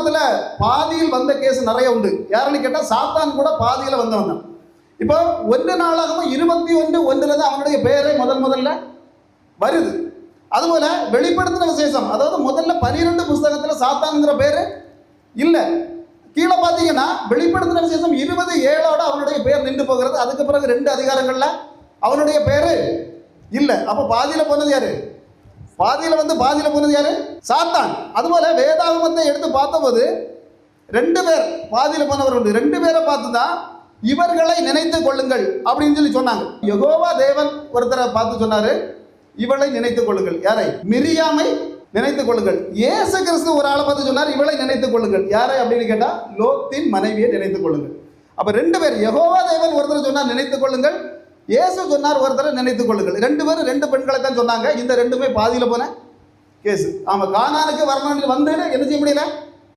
வேதாகமத்தில் பாதியில் வந்த கேஸ் நிறைய உண்டு. யாருன்னு கேட்டால் சாத்தான் கூட பாதியில் வந்தவன் தான். இப்போ ஒன்று நாளாகவும் இருபத்தி ஒன்று ஒன்றில் தான் அவனுடைய பெயரே முதல் முதல்ல வருது. அதுபோல வெளிப்படுத்தின விசேஷம் அதாவது முதல்ல பனிரெண்டு புஸ்தகத்தில் சாத்தான்ங்கிற பேர் இல்லை. கீழே பார்த்தீங்கன்னா வெளிப்படுத்தின விசேஷம் இருபது ஏழோட அவனுடைய பேர் நின்று போகிறது. அதுக்கு பிறகு ரெண்டு அதிகாரங்களில் அவனுடைய பேர் இல்லை. அப்போ பாதியில் போனது யாரு? பாதியில் வந்து பாதியில் போனது யாரு? சாத்தான். அதுபோல வேதாகமத்தை எடுத்து பார்த்தபோது ரெண்டு பேர் பாதியில் போனவர் உண்டு. ரெண்டு பேரை பார்த்து தான் இவர்களை நினைத்து கொள்ளுங்கள் அப்படின்னு சொல்லி சொன்னாங்க. யகோவா தேவன் ஒருத்தரை பார்த்து சொன்னாரு இவளை நினைத்துக் கொள்ளுங்கள். யாரை? மிரியாமை நினைத்துக் கொள்ளுங்கள். இயேசு கிறிஸ்து ஒரு ஆளை பார்த்து சொன்னார் இவளை நினைத்துக் கொள்ளுங்கள். யாரை அப்படின்னு கேட்டா லோத்தின் மனைவியை நினைத்துக் கொள்ளுங்கள். அப்ப ரெண்டு பேர் யகோவா தேவன் ஒருத்தர் சொன்னார் நினைத்துக் கொள்ளுங்கள். இயேசு சொன்னார் ஒருத்தரை நினைத்துக் கொள்ளுங்கள். ரெண்டு பேரும் ரெண்டு பெண்களை தான் சொன்னாங்க. இந்த ரெண்டுமே பாதியில் போன கேசு. ஆமாம் கானானுக்கு வரணும்னு வந்து என்ன செய்ய முடியல?